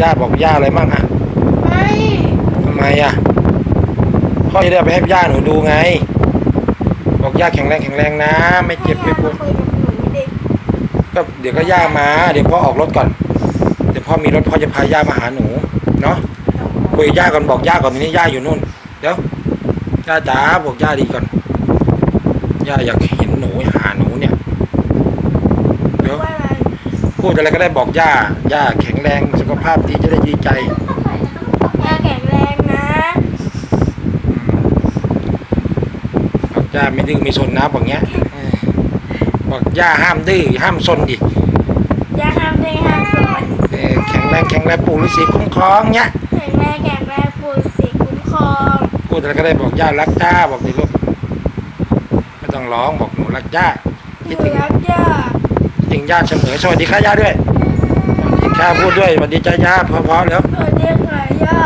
ย่าบอกย่าอะไรบ้างอะไม่ทำไมอะพ่อจะได้เอาไปให้ย่าหนูดูไง บอกย่าแข็งแรงแข็งแรงนะ ไม่เจ็บไม่ปวดคุยกับหนูเด็กก็เดี๋ยวก็ย่ามา เดี๋ยวพ่อออกรถก่อน เดี๋ยวพ่อมีรถพ่อจะพาย่ามาหาหนูเนาะคุยกับย่าก่อนบอกย่าก่อนนี่ย่าอยู่นู่นเดี๋ยวย่าจ๋าบอกย่าดีก่อนย่าอยากเห็นหนูหาหนูเนี่ย เดี๋ยว ว่าอะไร พูดอะไรก็ได้บอกย่า ย่าแข็งแรงสุขภาพดีจะได้ดีใจย่าแข็งแรงนะบอกย่าไม่ดื้อไม่ซนนะบอกเงี้ยบอกย่าห้ามดื้อห้ามซนดิย่าห้ามดื้อห้ามสนแข็งแรงแข็งแรงปู่ฤาษีคุ้มครองเงี้ยแข็งแรงแข็งแรงปู่ฤาษีคุ้มครองพูดอะไรก็ได้บอกย่ารักย่าบอกดิลูกไม่ต้องร้องบอกหนูรักย่าหคิดนูถึงรักย่า จริงญาติเสมอสวัสดีค่ะญาติด้วยสวัสดีค่ะพูดด้วยสวัสดีจ้าย่าเพอๆแล้ว สวัสดีค่ะย่า